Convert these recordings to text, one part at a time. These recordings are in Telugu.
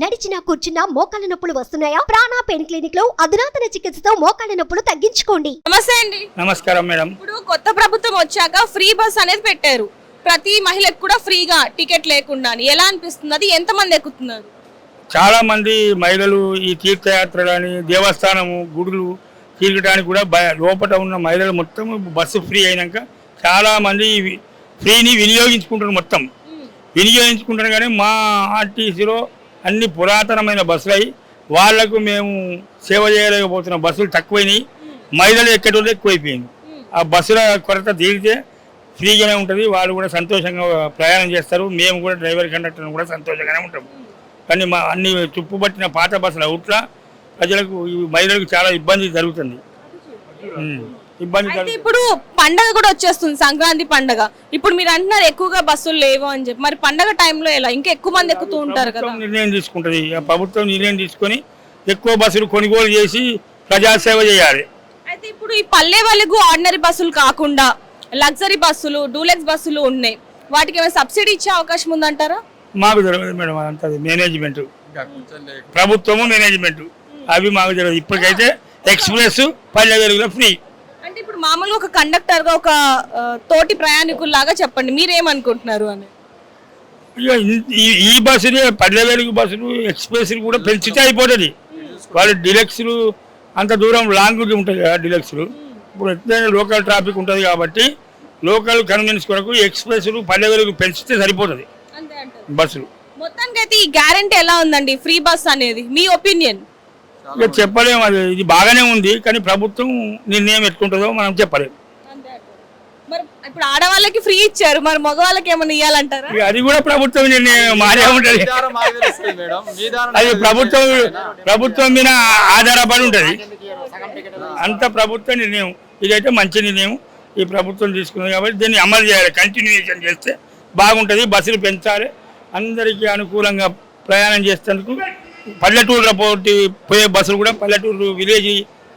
నడిచినా కూర్చున్నా మోకాళ్ళ నొప్పులు వస్తున్నాయా? ప్రాణా పెయిన్ క్లినిక్లో అధునాతన చికిత్సతో మోకాళ్ళ నొప్పులు తగ్గించుకోండి. నమస్తే అండి. నమస్కారం మేడం. ఇప్పుడు కొత్త ప్రభుత్వం వచ్చాక ఫ్రీ బస్ అనేది పెట్టారు. ప్రతి మహిళకు కూడా ఫ్రీగా టికెట్ లేకుండా ఎలా అనిపిస్తుంది? అది ఎంతమంది ఎక్కుతున్నారు? చాలా మంది మహిళలు ఈ తీర్థయాత్రలని దేవస్థానము గుడులు తిరగడానికి కూడా లోపల ఉన్న మహిళలు మొత్తం బస్సు ఫ్రీ అయినాక చాలా మంది ఫ్రీని వినియోగించుకుంటారు మొత్తం. వినియోగించుకుంటారు కానీ మా ఆర్టీసీలో అన్ని పురాతనమైన బస్సులు వాళ్ళకు మేము సేవ చేయలేకపోతున్న బస్సులు తక్కువైనాయి. మహిళలు ఎక్కడోళ్ళు ఎక్కువైపోయింది. ఆ బస్సుల కొరత తీరితే ఫ్రీగానే ఉంటుంది. వాళ్ళు కూడా సంతోషంగా ప్రయాణం చేస్తారు. మేము కూడా డ్రైవర్ కండక్టర్ కూడా సంతోషంగానే ఉంటాం. కానీ మా అన్ని చుప్పుపట్టిన పాత బస్సుల అవుట్ల ప్రజలకు మహిళలకు చాలా ఇబ్బంది జరుగుతుంది. ఇబ్బంది ఇప్పుడు పండగ కూడా వచ్చేస్తుంది సంక్రాంతి పండగ. ఇప్పుడు మీరు అంటున్నారు ఎక్కువగా బస్సులు లేవు అని చెప్పి. మరి పండగ టైంలో ఎలా? ఇంకా ఎక్కువ మంది ఎక్కుతూ ఉంటారు కదా. ప్రభుత్వం నిర్ణయం తీసుకుంటుంది. ప్రభుత్వం నిర్ణయం తీసుకొని ఎక్కువ బస్సులు కొనుగోలు చేసి ప్రజాసేవ చేయాలి. అయితే ఇప్పుడు ఈ పల్లె వాళ్ళకు ఆర్డినరీ బస్సులు కాకుండా లగ్జరీ బస్సులు డూలెక్స్ బస్సులు ఉన్నాయి. వాటికి ఏమైనా సబ్సిడీ ఇచ్చే అవకాశం ఉందంటారా? మాకు తెలియదు మేడం అంత మేనేజ్మెంట్. ప్రభుత్వము మేనేజ్మెంట్. అవి మాకు తెలియదు ఇప్పటికైతే ఎక్స్ప్రెస్ పల్లె వెలుగులో ఫ్రీ. ఇప్పుడు మామూలుగా ఒక కండక్టర్గా ఒక ఆ, తోటి ప్రయాణికుల్లాగా చెప్పండి. మీరేమనుకుంటున్నారు అని? ఇక ఈ- ఈ బస్సులు పల్లె వెలుగు బస్సులు ఎక్స్ప్రెస్లు కూడా పెంచితే అయిపోతుంది. వాళ్ళు డిలక్స్లు అంత దూరం లాంగ్ ఉంటాయి కదా డిలక్స్లు. ఇప్పుడు ఎట్లయినా లోకల్ ట్రాఫిక్ ఉంటుంది కాబట్టి లోకల్ కన్వీనియన్స్ కొరకు ఎక్స్ప్రెస్లు పల్లె వెలుగు పెంచితే సరిపోతుంది అంతే అంటారు. బస్సులు. మొత్తానికి అయితే ఈ గ్యారంటీ ఎలా ఉందండి? ఫ్రీ బస్ అనేది మీ ఒపీనియన్? ఇక చెప్పలేము అది. ఇది బాగానే ఉంది కానీ ప్రభుత్వం నిర్ణయం ఎట్లుంటుందో మనం చెప్పలేము. మరి ఇప్పుడు ఆడవాళ్ళకి ఫ్రీ ఇచ్చారు మరి మగవాళ్ళకి ఏమైనా ఇవ్వాలంటారా ఇక అది కూడా ప్రభుత్వం నిర్ణయం మారే ఉంటుంది. అది ప్రభుత్వం ప్రభుత్వం మీద ఆధారపడి ఉంటుంది. అంత ప్రభుత్వ నిర్ణయం. ఇదైతే మంచి నిర్ణయం. ఈ ప్రభుత్వం తీసుకుంది కాబట్టి దీన్ని అమలు చేయాలి. కంటిన్యూషన్ చేస్తే బాగుంటుంది. బస్సులు పెంచాలి. అందరికీ అనుకూలంగా ప్రయాణం చేసేందుకు పల్లెటూరుల పోటీ పోయే బస్సులు కూడా పల్లెటూరు విలేజ్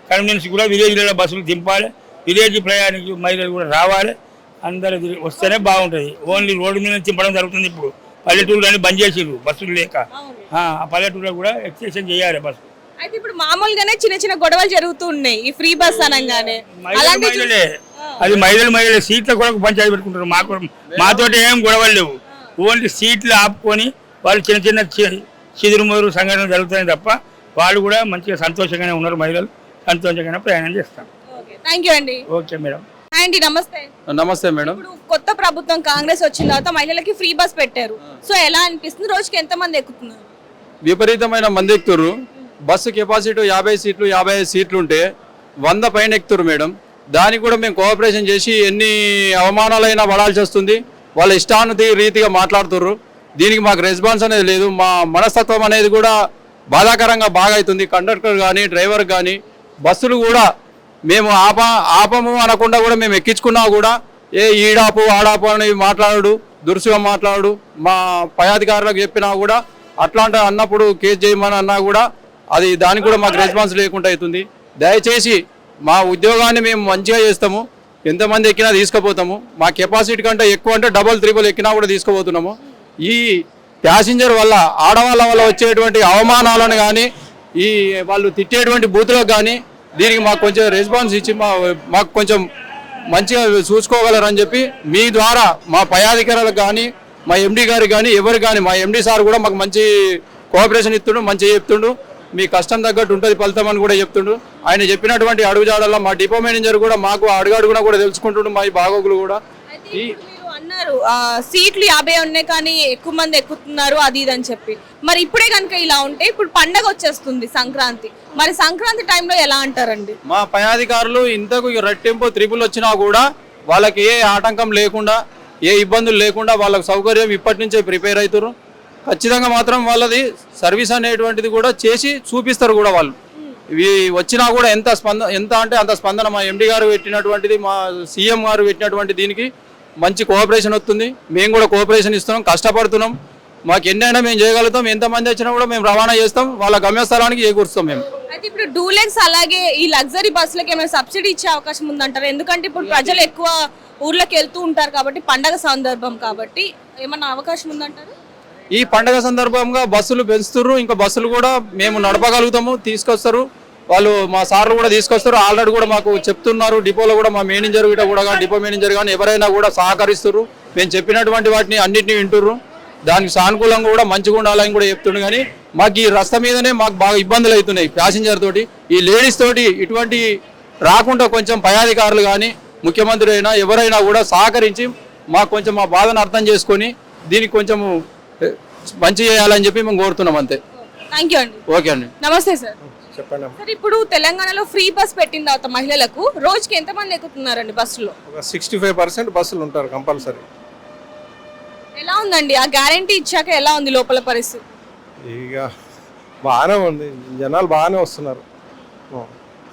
కన్వీనియన్స్ కూడా విలేజ్లలో బస్సులు దింపాలి. విలేజ్ ప్రయాణికులు మహిళలు కూడా రావాలి. అందరు వస్తేనే బాగుంటుంది. ఓన్లీ రోడ్డు మీద తింపడం జరుగుతుంది ఇప్పుడు. పల్లెటూరు కానీ బంద్ చేసిర్రు బస్సులు లేక. ఆ పల్లెటూరులో కూడా ఎక్స్టెన్షన్ చేయాలి బస్సు. అయితే ఇప్పుడు మామూలుగానే చిన్న చిన్న గొడవలు జరుగుతూ ఉన్నాయి. ఈ ఫ్రీ బస్ అనగానే. అది మహిళలు మహిళలే. సీట్ల కొరకు పంచాయతీ పెట్టుకుంటారు. మాకు మాతోటి ఏం గొడవలు లేవు. ఓన్లీ సీట్లు ఆపుకొని వాళ్ళు చిన్న చిన్న చి- చిదురుమదురు సంఘటనలు జరుగుతాయి తప్ప వాళ్ళు కూడా మంచిగా సంతోషంగానే ఉన్నారు మహిళలు. సంతోషంగానే ప్రయాణం చేస్తాం. థ్యాంక్ యూ అండి. Okay madam. హాయ్ అండి నమస్తే. నమస్తే మేడం. ఇప్పుడు కొత్త ప్రభుత్వం కాంగ్రెస్ వచ్చిన తర్వాత మహిళలకి ఫ్రీ బస్ పెట్టారు. సో ఎలా అనిపిస్తుంది? రోజుకి ఎంత మంది ఎక్కుతున్నారు? విపరీతమైన మంది ఎక్కుతురు. బస్సు కెపాసిటీ యాభై సీట్లు యాభై ఐదు సీట్లు ఉంటే వంద పైన ఎక్కుతురు మేడం. దానికి కూడా మేము కోఆపరేషన్ చేసి ఎన్ని అవమానాలైనా పడాల్సి వస్తుంది. వాళ్ళ ఇష్టానుతి రీతిగా మాట్లాడుతుర్రు. దీనికి మాకు రెస్పాన్స్ అనేది లేదు. మా మనస్తత్వం అనేది కూడా బాధాకరంగా బాగా అవుతుంది కండక్టర్ కానీ డ్రైవర్ కానీ బస్సులు కూడా మేము ఆప ఆపము అనకుండా కూడా మేము ఎక్కించుకున్నా కూడా ఏ ఈడాపు ఆడాపు అని మాట్లాడు దురుసుగా మాట్లాడు. మా పై అధికారులకు చెప్పినా కూడా అట్లాంటి అన్నప్పుడు కేసు చేయమని అన్నా కూడా అది దానికి కూడా మాకు రెస్పాన్స్ లేకుండా అవుతుంది దయచేసి మా ఉద్యోగాన్ని మేము మంచిగా చేస్తాము. ఎంతమంది ఎక్కినా తీసుకుపోతాము. మా కెపాసిటీ కంటే ఎక్కువ అంటే డబల్ త్రిబుల్ ఎక్కినా కూడా తీసుకుపోతున్నాము. ఈ ప్యాసింజర్ వల్ల ఆడవాళ్ళ వల్ల వచ్చేటువంటి అవమానాలను కానీ ఈ వాళ్ళు తిట్టేటువంటి బూతులకు కానీ దీనికి మాకు కొంచెం రెస్పాన్స్ ఇచ్చి మా మాకు కొంచెం మంచిగా చూసుకోగలరని చెప్పి మీ ద్వారా మా పై అధికారులకు కానీ మా ఎండి గారికి కానీ ఎవరు కానీ మా ఎండి సార్ కూడా మాకు మంచి కోఆపరేషన్ ఇస్తుండు మంచిగా చెప్తుండు. మీ కష్టం తగ్గట్టు ఉంటుంది ఫలితం అని కూడా చెప్తుండు. ఆయన చెప్పినటువంటి అడుగుజాడల్లో మా డిపో మేనేజర్ కూడా మాకు అడుగు అడుగున కూడా తెలుసుకుంటుండు మా ఈ బాగోగులు కూడా. ఈ అంటున్నారు. సీట్లు యాభై ఉన్నాయి కానీ ఎక్కువ మంది ఎక్కుతున్నారు అది ఇది అని చెప్పి. మరి ఇప్పుడే కనుక ఇలా ఉంటే ఇప్పుడు పండగ వచ్చేస్తుంది సంక్రాంతి. మరి సంక్రాంతి టైంలో ఎలా అంటారండి? మా పై అధికారులు ఇంతకు ఇక రెట్టింపు త్రిపుల్ వచ్చినా కూడా వాళ్ళకి ఏ ఆటంకం లేకుండా ఏ ఇబ్బందులు లేకుండా వాళ్ళకి సౌకర్యం ఇప్పటి నుంచే ప్రిపేర్ అవుతారు ఖచ్చితంగా మాత్రం వాళ్ళది సర్వీస్ అనేటువంటిది కూడా చేసి చూపిస్తారు కూడా వాళ్ళు. ఇవి వచ్చినా కూడా ఎంత స్పందన ఎంత అంటే అంత స్పందన మా ఎండి గారు పెట్టినటువంటిది మా సీఎం గారు పెట్టినటువంటి దీనికి మంచి కోఆపరేషన్ వస్తుంది. మేము కూడా కోఆపరేషన్ ఇస్తున్నాం కష్టపడుతున్నాం. మాకు ఎన్నైనా మేము చేయగలుగుతాం. ఎంతమంది వచ్చినా కూడా మేము రవాణా చేస్తాం. వాళ్ళ గమ్యస్థలానికి చేకూరుస్తాం మేము. అయితే ఇప్పుడు డూలెక్స్ అలాగే ఈ లగ్జరీ బస్సులకు ఏమైనా సబ్సిడీ ఇచ్చే అవకాశం ఉందంటారు? ఎందుకంటే ఇప్పుడు ప్రజలు ఎక్కువ ఊర్లోకి వెళ్తూ ఉంటారు కాబట్టి పండగ సందర్భం కాబట్టి ఏమన్నా అవకాశం ఉందంటారు? ఈ పండగ సందర్భంగా బస్సులు పెంచుతుర్రు. ఇంకా బస్సులు కూడా మేము నడపగలుగుతాము తీసుకొస్తారు. వాళ్ళు మా సార్లు కూడా తీసుకొస్తారు. ఆల్రెడీ కూడా మాకు చెప్తున్నారు. డిపోలో కూడా మా మేనేజర్ కూడా కూడా కానీ డిపో మేనేజర్ కానీ ఎవరైనా కూడా సహకరిస్తున్నారు మేము చెప్పినటువంటి వాటిని అన్నిటిని వింటుర్రు. దానికి సానుకూలంగా కూడా మంచిగా ఉండాలని కూడా చెప్తుండ్రు కానీ మాకు ఈ రస్త మీదనే మాకు బాగా ఇబ్బందులు అవుతున్నాయి ప్యాసింజర్ తోటి. ఈ లేడీస్ తోటి ఇటువంటి రాకుండా కొంచెం పై అధికారులు కానీ ముఖ్యమంత్రి అయినా ఎవరైనా కూడా సహకరించి మాకు కొంచెం మా బాధను అర్థం చేసుకొని దీనికి కొంచెము మంచి చేయాలని చెప్పి మేము కోరుతున్నాం అంతే. థ్యాంక్ యూ అండి. ఓకే అండి. నమస్తే సార్. చెప్పండి. సార్ ఇప్పుడు తెలంగాణలో ఫ్రీ బస్ పెట్టిన తర్వాత మహిళలకు రోజుకి ఎంతమంది ఎక్కుతున్నారండి బస్సులో? ఒక సిక్స్టీ ఫైవ్ పర్సెంట్ బస్సులు ఉంటారు కంపల్సరీ. ఎలా ఉందండి? ఆ గ్యారంటీ ఇచ్చాక ఎలా ఉంది లోపల పరిస్థితి? ఇక బాగానే ఉంది. జనాలు బాగానే వస్తున్నారు.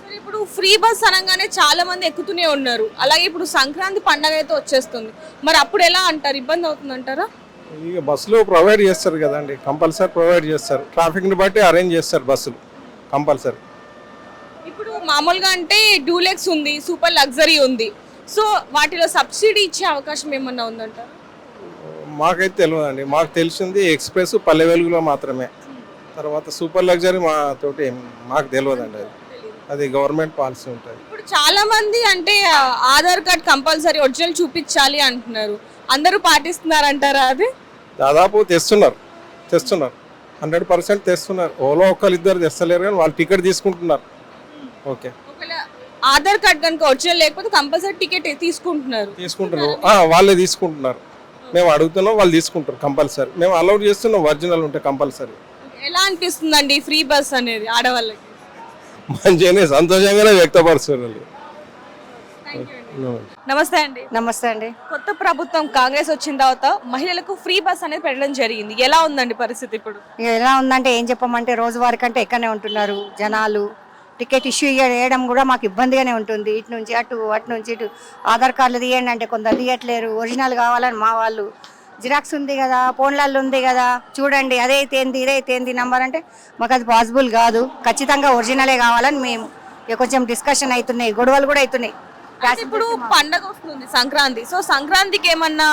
సార్ ఇప్పుడు ఫ్రీ బస్ అనగానే చాలా మంది ఎక్కుతూనే ఉన్నారు. అలాగే ఇప్పుడు సంక్రాంతి పండగ అయితే వచ్చేస్తుంది. మరి అప్పుడు ఎలా అంటారు? ఇబ్బంది అవుతుంది అంటారా? ఇక బస్సులు ప్రొవైడ్ చేస్తారు కదండి. కంపల్సరీ ప్రొవైడ్ చేస్తారు. ట్రాఫిక్ని బట్టి అరేంజ్ చేస్తారు బస్సులు. కంపల్సరీ. ఇప్పుడు మామూలుగా అంటే డూలెక్స్ ఉంది సూపర్ లగ్జరీ ఉంది. సో వాటిలో సబ్సిడీ ఇచ్చే అవకాశం ఏమన్నా ఉందంటారా? మాకైతే తెలియదండి మాకు తెలిసింది ఎక్స్ప్రెస్ పల్లె వెలుగులో మాత్రమే. తర్వాత సూపర్ లగ్జరీ మా తోటి మాకు తెలియదండి అది. అది గవర్నమెంట్ పాలసీ ఉంటుంది. ఇప్పుడు చాలా మంది అంటే ఆధార్ కార్డ్ కంపల్సరీ ఒరిజినల్ చూపించాలి అంటున్నారు. అందరూ పాటిస్తున్నారంటారా అది? దాదాపు తెస్తున్నారు. తెస్తున్నారు. హండ్రెడ్ పర్సెంట్ తెస్తున్నారు. ఓలో ఒకళ్ళు ఇద్దరు తెస్తలేరు కానీ వాళ్ళు టికెట్ తీసుకుంటున్నారు. ఓకే. ఒకవేళ ఆధార్ కార్డ్ కనుక ఒరిజినల్ లేకపోతే కంపల్సరీ టికెట్ తీసుకుంటున్నారు. తీసుకుంటున్నారు. ఆ, వాళ్ళే తీసుకుంటున్నారు. మేము అడుగుతున్నాం వాళ్ళు తీసుకుంటారు కంపల్సరీ. మేము అలౌట్ చేస్తున్నాం ఒరిజినల్ ఉంటే కంపల్సరీ. ఎలా అనిపిస్తుందండి ఫ్రీ బస్ అనేది ఆడవాళ్ళకి? మంచిగానే సంతోషంగానే వ్యక్తపరుస్తున్నారు. నమస్తే అండి. నమస్తే అండి. కొత్త ప్రభుత్వం కాంగ్రెస్ వచ్చిన తర్వాత మహిళలకు ఫ్రీ బస్ అనేది పెట్టడం జరిగింది. ఎలా ఉందండి పరిస్థితి ఇప్పుడు? ఎలా ఉందంటే ఏం చెప్పమంటే రోజువారీ కంటే ఎక్కడనే ఉంటున్నారు జనాలు. టికెట్ ఇష్యూ చేయడం కూడా మాకు ఇబ్బందిగానే ఉంటుంది. ఇటు నుంచి అటు అటు నుంచి ఇటు. ఆధార్ కార్డులు తీయండి అంటే కొందరు తీయట్లేరు. ఒరిజినల్ కావాలని మా వాళ్ళు. జిరాక్స్ ఉంది కదా ఫోన్లలో ఉంది కదా. చూడండి అదే తేంది ఇదే తేంది నంబర్ అంటే మాకు అది పాసిబుల్ కాదు. ఖచ్చితంగా ఒరిజినలే కావాలని మేము. కొంచెం డిస్కషన్ అవుతున్నాయి గొడవలు కూడా అవుతున్నాయి. ఇప్పుడు పండగ వస్తుంది సంక్రాంతి. సో సంక్రాంతికి ఏమన్నా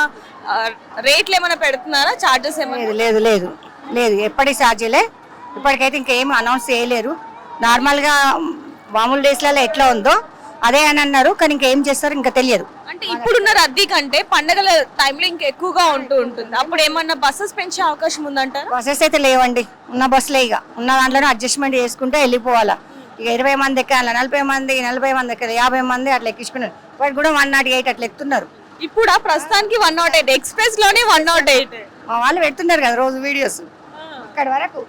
రేట్లు ఏమైనా పెడుతున్నారా? చార్జెస్ ఏమైనా లేదు లేదు లేదు. ఎప్పటి ఛార్జీలే? ఇప్పటికైతే ఇంకేం అనౌన్స్ చేయలేరు. నార్మల్గా మామూలు డేస్లలో ఎట్లా ఉందో అదే అని అన్నారు కానీ ఇంకేం చేస్తారో ఇంకా తెలియదు. అంటే ఇప్పుడున్న రద్దీ కంటే పండగల టైంలో ఇంకా ఎక్కువగా ఉంటూ ఉంటుంది. అప్పుడు ఏమన్నా బస్సెస్ పెంచే అవకాశం ఉందంటారా? బస్సెస్ అయితే లేవండి. ఉన్న బస్సులే ఇక. ఉన్న దాంట్లోనే అడ్జస్ట్మెంట్ చేసుకుంటే వెళ్ళిపోవాలా. ఇక ఇరవై మంది ఎక్కాలి నలభై మంది నలభై మంది ఎక్కాలి యాభై మంది అట్లా ఎక్కించుకున్నారు. వాటి కూడా వన్ నాట్ ఎయిట్ అట్లా ఎక్కుతున్నారు ఇప్పుడు ప్రస్తుతానికి వన్ నాట్ ఎయిట్ ఎక్స్ప్రెస్లోనే వన్ నాట్ ఎయిట్ మా వాళ్ళు పెడుతున్నారు కదా రోజు వీడియోస్ ఇక్కడ వరకు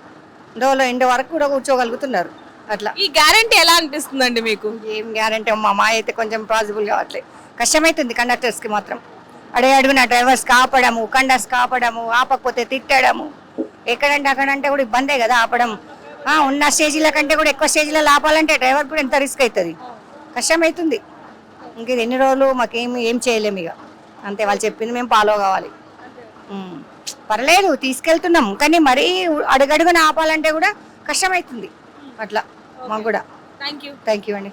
డోలో ఇంటి వరకు కూడా కూర్చోగలుగుతున్నారు. అట్లా. ఈ గ్యారంటీ ఎలా అనిపిస్తుందండి మీకు? ఏం గ్యారంటీ మా మా అయితే కొంచెం పాసిబుల్ కావట్లేదు కష్టమవుతుంది కండక్టర్స్కి మాత్రం. అడే అడుగున డ్రైవర్స్ కాపడము కండక్టర్స్ కాపడము ఆపకపోతే తిట్టడము. ఎక్కడంటే అక్కడంటే కూడా ఇబ్బందే కదా ఆపడం. ఉన్న స్టేజీల కంటే కూడా ఎక్కువ స్టేజీలలో ఆపాలంటే డ్రైవర్ కూడా ఎంత రిస్క్ అవుతుంది? కష్టమవుతుంది ఇంక ఇది ఎన్ని రోజులు మాకేం ఏం చేయలేము ఇక అంతే వాళ్ళు చెప్పింది మేము ఫాలో కావాలి. పర్లేదు తీసుకెళ్తున్నాం. కానీ మరీ అడుగడుగున ఆపాలంటే కూడా కష్టమవుతుంది అట్లా మాకు కూడా. థ్యాంక్ యూ థ్యాంక్ యూ అండి.